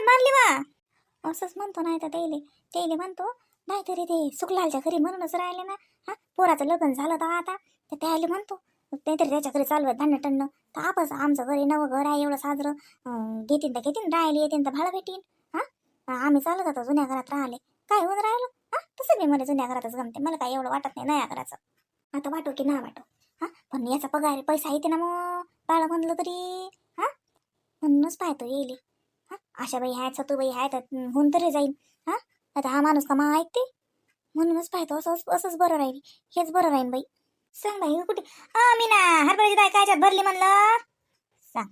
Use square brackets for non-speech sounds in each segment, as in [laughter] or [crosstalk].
साहेब मारली वा. असंच म्हणतो नाही तर त्याले. त्याले म्हणतो नाहीतरी ते सुखलालच्या घरी म्हणूनच राहिले ना. हा पोराचं लग्न झालं तर आता. तर त्याले म्हणतो नाहीतरी त्याच्या घरी चालवत भांडण टन्न. तर आपच आमचं घरी नवं घर आहे एवढं साजरं. घेतीन तर घेतीन राहिले येतीन तर भाडं भेटीन. हा? आम्ही चालत होतो जुन्या घरात राहिले. काय होऊन राहिलं? हा? तसं मी मला जुन्या घरातच गमते. मला काय एवढं वाटत नाही नया घराचं. आता वाटो की ना वाटो. हा? पण याचा पगार पैसा येते ना मग. बाळा म्हणलं तरी. हा? म्हणूनच पाहतो येईल. हा? आशा बाई आहेत सतूबाई आहेत होऊन तरी जाईल हा? आता हा माणूस का मा ऐकते? म्हणूनच पाहतो असं असंच बरं राहील. हेच बरं राहील बाई. सांग बाई कुठे? हा मी ना हरभऱ्याची दाय कायच्यात भरली म्हणलं? सांग.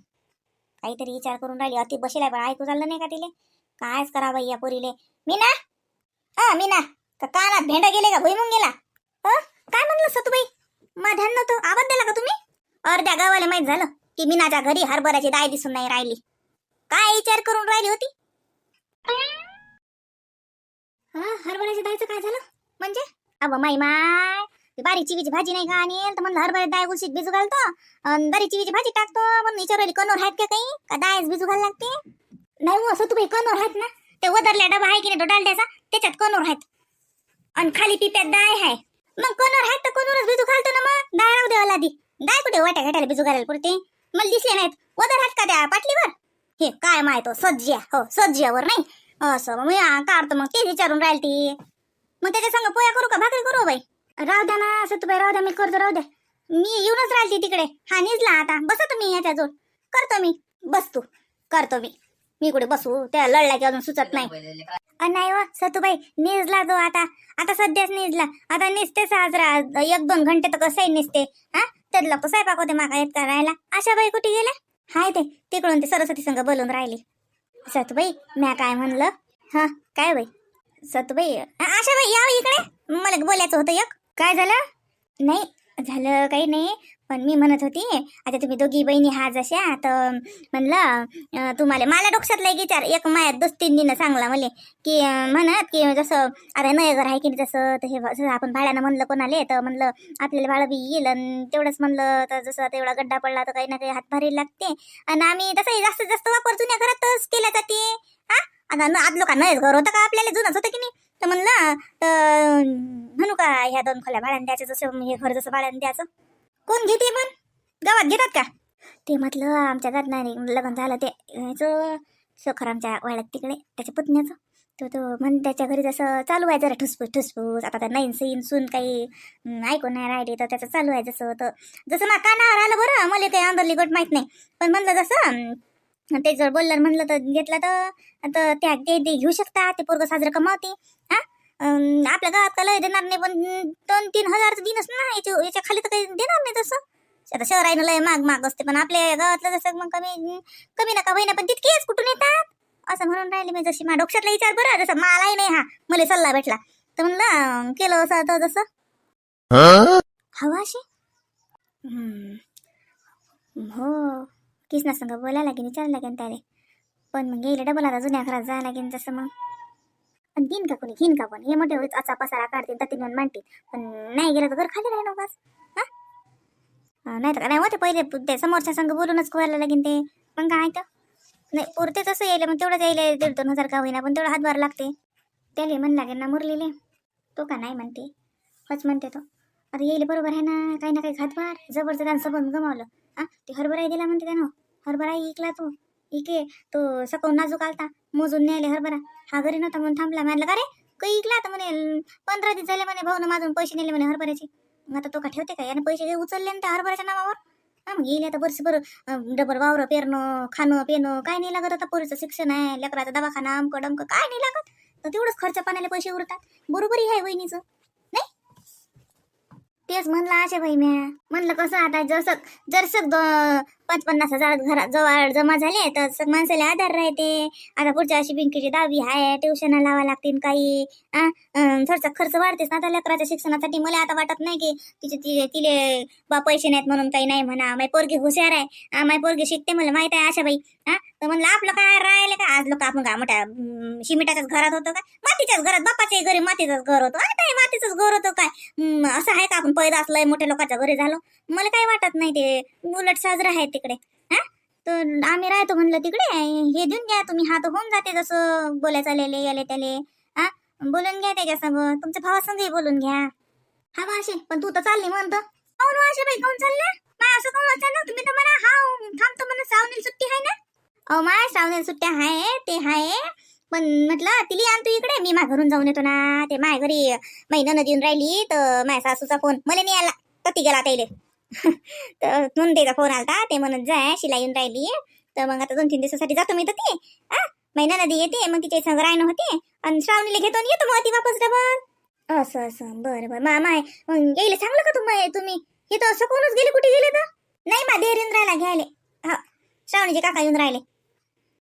काहीतरी विचार करून राहिली. अति बसेलाय पण ऐकू चाललं नाही का तिले? कायच करा बाई या पोरीले. मी ना हा मी ना का कानात भेंडा गेले का? भुईमुंग गेला? अ काय म्हणलं सतूबाई मा ध्यान नव्हतं. आवाज दिला का तुम्ही? अर्ध्या गावाला माहीत झालं की मीनाच्या घरी हरभऱ्याची दाय दिसून नाही राहिली. काय विचार करून राहिली होती? हा हरभऱ्याच्या डाळीचं काय झालं? म्हणजे? अव माई माय ती बारीक चिवीची भाजी नाही का आणि तर म्हणलं हरभऱ्यात डाळ गुलशीत भिजू घालतो. अन बारीक चिवीची भाजी टाकतो. म्हणून विचारली कनोर आहेत का काही? का डाळच भिजू घाल लागते? नाही हो असं तुम्ही कनोर आहेत ना. ते वदरल्या डबा आहे की नाही तो डालड्याचा त्याच्यात कनोर आहेत. आणि खाली पिप्यात डाळ आहे. मग कनोर आहेत तर कनोरच भिजू घालतो ना मग. डाळ राहू द्यावा दी. डाळ कुठे वाट्या घाटायला भिजू घालायला पुरते? मला दिसले नाहीत. वदर आहेत का त्या पाटलीवर? हे काय माहीत हो सज्जिया हो सज्जियावर नाही? असं मग मी काढतो मग ते विचारून राहील ती मग त्याच्या संग पोया करू का भाकरी करू हो बाई? राहू द्या ना असं बाई राहू द्या मी करतो राहू द्या. मी येऊनच राहिली तिकडे. हा निजला आता. बसा तुम्ही जोड करतो मी. बसतो करतो मी. मी कुठे बसू? त्या लढला की अजून सुचत नाही. नाही हो, व सतूबाई निजला जो आता. आता सध्याच निजला. आता निसते साजरा. एक दोन घंटे तर कसंही निसते. हा? त्यात लोक स्वयंपाक होते मागा येत करायला अशा बाई कुठे गेल्या? हाय ते तिकडून ते सरस्वती संघ बोलून राहिली. सतबाई म्या काय म्हणलं? हा काय बाई? सतबाई आशा बाई या इकडे. मला बोलायचं होतं एक. काय झालं? नाही झालं काही नाही. पण मी म्हणत होती आता तुम्ही दोघी बहिणी हा जशा तर म्हणलं तुम्हाला मला डोक्यात लय विचार. एक माया दोस्तींनीनं सांगला मला की म्हणत की जसं आता नय घर आहे की नाही जसं तर हे जसं आपण भाड्यानं म्हणलं कोणाले तर म्हणलं आपल्याला भाडं बी येईल. आणि तेवढंच म्हणलं तर जसं तेवढा गड्डा पडला तर काही ना काही हातभारी लागते. आणि आम्ही तसंही जास्तीत जास्त वापर जुन्या घरातच केला जाते. हा आता न- आदलो का नयच घर होतं का आपल्याला? जुनंच होतं की नाही? तर म्हणलं तर म्हणू का ह्या दोन खोल्या भाड्यानं द्यायचं जसं हे घर जसं भाड्यानं द्यायचं. कोण घेते पण गावात घेतात का? ते म्हटलं आमच्या घरात नाही लग्न झालं ते सखर आमच्या वाड्यात तिकडे त्याच्या पुतण्याचं तो तो म्हण त्याच्या घरी जसं चालू आहे जरा ठुसफूस ठुसफूस आता त्या नईन सईन सून काही ऐकून नाही राहिले तर त्याचं चालू आहे जसं तर जसं ना कानावर आलं बरं मला काही अंदरली गोट माहीत नाही. पण म्हणलं जसं ते जर बोललं म्हणलं तर घेतलं तर आता त्या ते घेऊ शकता ते पोरग साजरं कमावते हा? आपल्या गावात का लय देणार नाही पण दोन तीन हजार तर दिनच ना याच्या याच्या खाली तर काही देणार नाही तसं. आता शहरानं लय माग माग असते पण आपल्या गावातलं जसं मग कमी कमी नका होईना पण तितकेच कुठून येतात? असं म्हणून राहिले मी जशी. मा डोक्यातला विचार बरं जसं मलाही नाही हा मला सल्ला भेटला. तर म्हणलं केलं असं तर जसं. हवा अशी? किसना संग बोलायला लागेन विचारायला लागेन त्याले. पण मग गेले डबल आता जुन्या घरात जायला लागेन तसं मग. पण घेईन का कोणी घेईन का पण हे मोठे होईल असा पसारा काढतील तर तिने मांडतील. पण नाही गेलं तर घर खाली राहील बस हा? नाही तर नाही होते पहिले ते समोरच्या संग बोलूनच कोवायला लागेन ते. मग काय तर? नाही पुरते तसं येईल मग तेवढंच यायला दीड दोन हजार का होईना पण तेवढं हातभार लागते. त्याले म्हण लागेल ना मुरलेले. तो का नाही म्हणते. होच म्हणते तो. आता येईल बरोबर आहे ना काही ना काही हातभार. जबरदस्त त्यानं सबंध गमावलं. आ ते हरभराही दिला म्हणते त्यानं. हरभराही इकला तो. इके तो सकव नाजूक आलता. मोजून न्यायले हरभरा. हा घरी नव्हता म्हणून थांबला. म्हणलं का रे? काही इकला तर म्हणे. पंधरा दिवस झाले म्हणे भाऊनं माझून पैसे नेले म्हणे हरभऱ्याचे. मग आता तो का ठेवते का यानं पैसे उचलले ना त्या हरभऱ्याच्या नावावर? हा मग येईल आता वर्ष बरं डबल वावरं पेरणं खाणं पिणं काय नाही लागत आता. पोरीचं शिक्षण आहे लेकराचा दवाखाना अमकं डमकं काय नाही लागत. तर तेवढंच खर्च पाण्याला पैसे उरतात. बरोबरही आहे वहिनीचं. तेच म्हणलं आशा बाई म्या म्हणलं कसं आता जसं जर द पाच पन्नास हजार घराजवळ जमा झाले तर माणसाला आधार राहते. आता पुढच्या अशी बिंकीची दहावी आहे ट्युशन लावा लागतील काही आ, थोडासा खर्च वाढतेच ना आता लेकराच्या शिक्षणासाठी. मला आता वाटत नाही की तिचे ति तिले बा पैसे नाहीत म्हणून काही नाही म्हणा. माय पोरगी हुशार आहे. माय पोरगी शिकते मला माहीत आहे आशा बाई हा तर म्हणलं आपलं काय राहिले का? आज लोक आपण का मोठ्या शिमिटाच्याच घरात होतो काय मातीच्याच घरात. बापाच्या घरी मातीचंच घर होतं. आता मातीचंच घर होतं काय? असं आहे का आपण? पैदा असलंय मोठ्या लोकांच्या घरी झालो. मला काही वाटत नाही ते उलट साजरं आहे ते. तिकडे. हा? तर आम्ही राहतो म्हणलं तिकडे. हे देऊन घ्या तुम्ही. हात होऊन जाते जसं बोलाय चालले याले त्याले. हा? बोलून घ्या त्याच्यासोबत तुमच्या भावासंगही बोलून घ्या. हा माशे पण तू तर चालली म्हणतो. काऊन माशे हो बाई? काऊन चालल्या माय असं काऊन अचानक तुम्ही तर म्हणा हा थांबतो म्हणा श्रावणी सुट्टी आहे ना? अहो माय श्रावणी सुट्ट्या आहे ते आहे. पण म्हटलं तिली आण तू इकडे. मी माझ्या घरून जाऊन येतो ना. ते माय घरी महिना नदी राहिली तर माझ्या सासूचा फोन. मला नाही आला. तर ती गेला त्याले [laughs] तर म्हणून त्याचा फोन आलता ते म्हणत जाय शिलाई येऊन राहिली तर मग आता दोन तीन दिवसासाठी जातो मी तर ते. हा महिना नदी येते मग तिच्या संग राहणं होते. आणि श्रावणीला घेतो आणि येतो मग ती वापस डबल. असं असं. बरं बरं. मा माय मग येईल सांगलं का तुम्ही तुम्ही? हे तर असं कोणच गेले कुठे गेले तर? नाही मा देर येऊन राहिला घ्यायले. हा श्रावणीचे काका येऊन राहिले.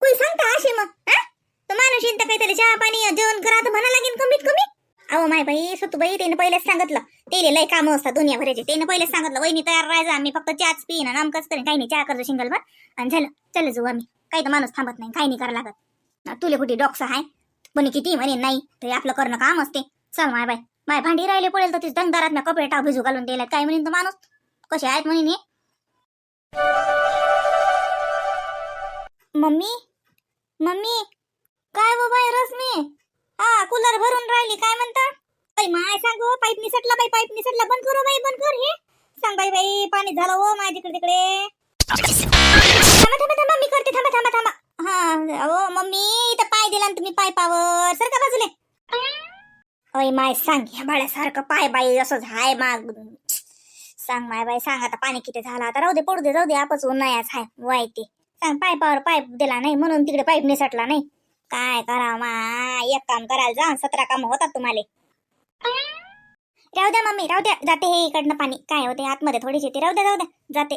कोणी सांगता असे मग हा तर माणूस येईन तर काहीतरी चहा पाणी जेवण करा तर म्हणा लागेल कमीत कमी. अहो माय बाई सुतूबाई त्याने पहिलेच सांगितलं. तेले लय कामं असतात दुनियाभराचे. त्याने पहिलेच सांगितलं वहिनी तयार राहायचं आम्ही फक्त चहाच पिईन आणि आमकच करेन. काही नाही चहा करतो शिंगल भर आणि झालं चल जाऊ आम्ही. काही तर माणूस थांबत नाही काही नाही करा लागत. तुले कुठे डॉक्स आहे कोणी किती म्हणे नाही. तरी आपलं करणं काम असते. चल माय बाई. माय भांडी राहिले पडेल तर तिथे दंगदारात ना कपडे टाक भिजू घालून दिला काय म्हणेन तो माणूस? कसे आहेत म्हणे मम्मी? मम्मी? काय बाबा बाई रश्मी? हा कूलर भरून राहिली काय म्हणता? बाई माय सांग हो, पाईप निसटला बाई पाईप निसटला. बंद करू बाई बंद कर हे. सांग बाई बाई पाणी झालं हो माय तिकडे तिकडे. थांबा थांबा थांबा मी करते थांबा थांबा थांबा. हा ओ मम्मी इथं पाय दिला ना तुम्ही पायपावर सर का बाजूले? अय माय सांग ह्या बाळ्यासारखं पाय बाई असंच हाय माग. सांग माय बाई सांग आता पाणी किती झालं? आता राहू दे पडू दे जाऊ दे आपच उन्हाळ्याच हाय वाय ते. सांग पायपावर पाईप दिला नाही म्हणून तिकडे पाईप निसटला नाही. काय करा मा? एक काम करायला जा सतरा काम होतात तुम्हाला. राहू द्या मम्मी राहू द्या. जाते हे इकडनं पाणी. काय होते? आतमध्ये थोडीशी ते राहू द्या राहू द्या. जाते.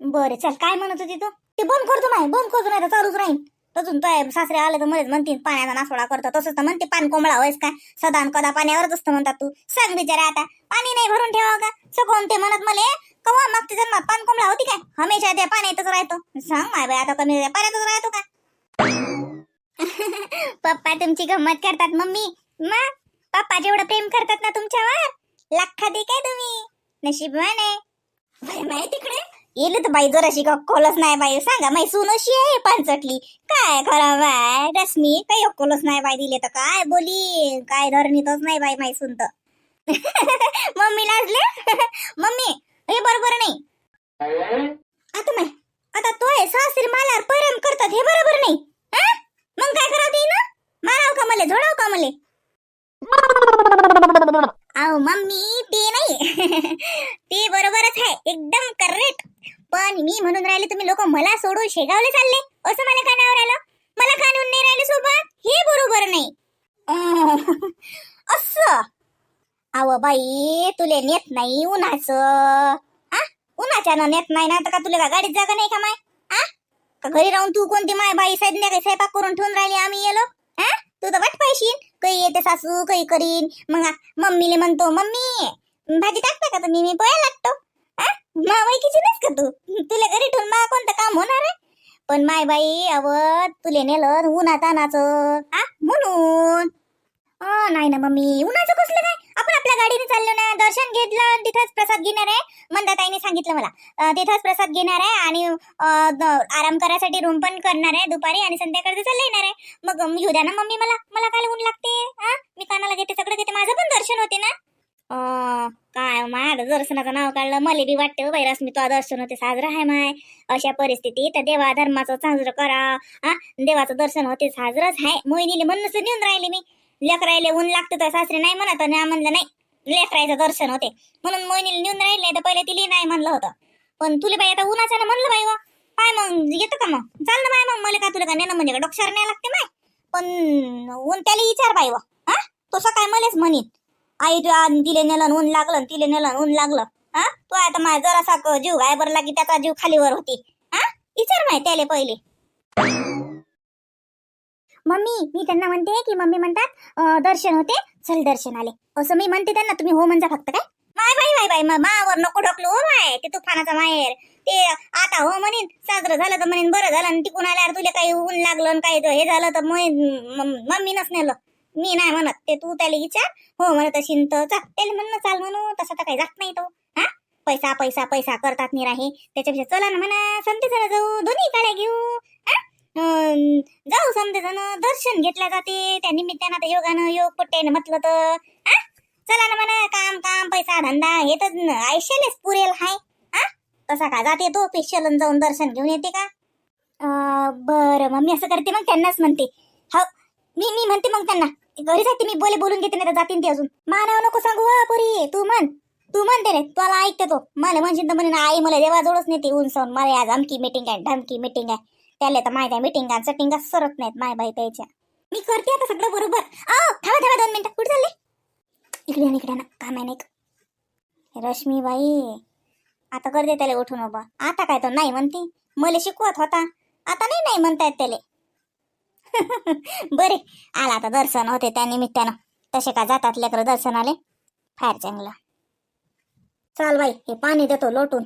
बरं चल. काय म्हणत होती तू? ते बंद करतो नाही बंद करतो नाही तर चालूच राहीन. अजून तो सासरे आले तर मध्येच म्हणतील पाण्याचा नासोडा करतो. तसंच तर म्हणते पान कोंबळा होयस काय? सदा न कदा पाण्यावरच असतं म्हणतात तू. सांग बिचारा आता. पाणी नाही भरून ठेवा का? सगळं ते म्हणत मले कवा मागच्या जन्मात पान कोंबळा होती काय? हमेशा त्या पाण्यातच राहतो. सांग माय बाई आता कमी पाण्यातच राहतो का? पप्पा तुमची गंमत करतात मम्मी. मग? पप्पा जेवढं प्रेम करतात ना तुमच्यावर लाखा दे काय तुम्ही? नशीबवान आहे. बाई माय तिकडे. येले तर बाई जराशी अक्कलच नाही बाई. सांगा माई सून अशी आहे पानचटली. काय करा बाय? रश्मी काही अक्कलच नाही बाई दिले तर काय बोली काय धरणीतच नाही बाई माई सून तर. [laughs] मम्मी लाजले? [laughs] मम्मी हे बरोबर नाही. आता माय आता तो आहे सासरी मला परिणाम करतात हे बरोबर नाही. हा? मग काय करावं ते ना? माराव का मले? झोडाव का मले? अहो मम्मी ते नाही [laughs] ते बरोबरच आहे. एकदम करेक्ट पण मी म्हणून राहिले तुम्ही लोक मला सोडून शेगावले चालले? असं मला कानावर आलं मला कानून नाही राहिले सोबत? हे बरोबर नाही. [laughs] असं. अव बाई तुले नेत नाही उन्हाचं. आ उन्हाच्यानं नेत नाही ना तर का तुला का गाडीत जागा नाही का माय? का घरी राहून तू कोणती माय बाई संध्याकाळी स्वयंपाक करून ठेवून राहिली आम्ही येलो? हा? तू तर वाट पाहिशील. काही येते सासू काही करीन. मग मम्मीले म्हणतो मम्मी भाजी टाकता का तुम्ही? मी पोया लागतो हा? मा बाईकीची नाहीस का तू? तुला घरी ठेवून मा कोणतं काम होणार आहे? पण माय बाई अव तुले नेलं उन्हा आणाचं आ म्हणून. अं, नाही ना मम्मी. उन्हाचं कसलं काय? आपण आपल्या गाडीने चाललो ना दर्शन घेतलं आणि तिथंच प्रसाद घेणार आहे मंदाताईने सांगितलं मला. तिथंच प्रसाद घेणार आहे आणि आराम करायसाठी रूम पण करणार आहे दुपारी आणि संध्याकाळचं चाललं येणार आहे. मग अं, द्या ना मम्मी मला. मला काय ऊन लागते हा मी कानाला घेते सगळं घेते. माझं पण दर्शन होते ना. काय हो, माझं दर्शनाचं नाव काढलं. मला बी वाटते हो, बैरास मी तो दर्शन होते साजरं आहे माय. अशा परिस्थितीत देवा धर्माचं साजरं करा. हा देवाचं दर्शन होते साजरंच आहे. मोहिनीले म्हणूनच नेऊन राहिले मी. लेकरायले ऊन लागतं तर सासरे नाही म्हणत आणि म्हणलं नाही. लेकरायचं दर्शन होते. म्हणून मोहिनीला नेऊन राहिले नाही तर पहिले तिला नाही म्हणलं होतं. पण तुला बाई आता ऊन ना म्हणलं बाई काय मग येतं का मग? चाल ना बाय मग मला का तुला का नेणं म्हणजे? का डोक्षार नाही लागते माय. पण ऊन त्याला विचार बाई हा? तो सकाळी मलेच म्हणीत आई तू तिले नेलं ऊन लागलं तिले नेलं ऊन लागलं. हा? तू आता माझा जरासा जीव गायबर लागे लागी त्याचा जीव खालीवर होती. हा? विचार माय त्याले पहिले. मम्मी मी त्यांना म्हणते की मम्मी म्हणतात अं, दर्शन होते चल दर्शन आले. असं मी म्हणते त्यांना तुम्ही हो म्हणता फक्त काय? माय बाई बाई बाई म- मावर नको ढकलू हो माय. ते तुफानाचा माहेर. ते आता हो म्हणेन साजरं झालं तर म्हणेन बरं झालं आणि तिकून आल्यावर तुला काही ऊन लागलं आणि काही हे झालं तर मम्मी नेलं. मी नाही म्हणत ते तू त्याला विचार. हो म्हणत असेल तर चाल त्याला म्हणणं चाल म्हणू तसं तर काही जात नाही तो. हा? पैसा पैसा पैसा करतात नाही त्याच्यापेक्षा चला ना म्हणा समते जरा जाऊ दोन्ही गाड्या घेऊ. हा? जाऊ समजे जण दर्शन घेतल्या जाते. त्या निमित्तानं आता योगानं योग पट्ट्यानं म्हटलं तर आ? चला ना म्हणा काम काम पैसा धंदा हे तर न- पुरेल हाय. आ? कसा का जाते तो पेशल जाऊन दर्शन घेऊन येते का? बर बरं मग मी असं करते मग त्यांनाच म्हणते. हो मी मी म्हणते मग त्यांना. घरी जाते मी बोले बोलून घेते नाही तर जातीन ते अजून. मानाव नको सांगू हा पोरी. तू म्हण. तू म्हणते रे. तुला ऐकते तो. मला म्हणशील तर म्हणे आई मला देवाजवळच नेते. ऊन सावून मला आज अमकी मीटिंग आहे ढमकी मीटिंग आहे. त्याला तर माहिती आहे मिटिंगा चटिंगा सरत नाहीत माय बाई त्याच्या. मी करते आता सगळं बरोबर. आ थांबा थांबा दोन मिनिटं. कुठे चालले? इकडे आणि इकडे ना. काम आहे नाही रश्मी बाई आता करते त्याला उठून उभा. आता काय तो नाही म्हणते. मला शिकवत होता. आता नाही नाही म्हणतायत त्याला. [laughs] बरे. आला आता दर्शन होते त्या निमित्तानं. तसे का जातात लेकरं दर्शनाले? फार चांगलं. चाल बाई हे पाणी देतो लोटून.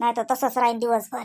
नाही तर तसंच राहील दिवसभर.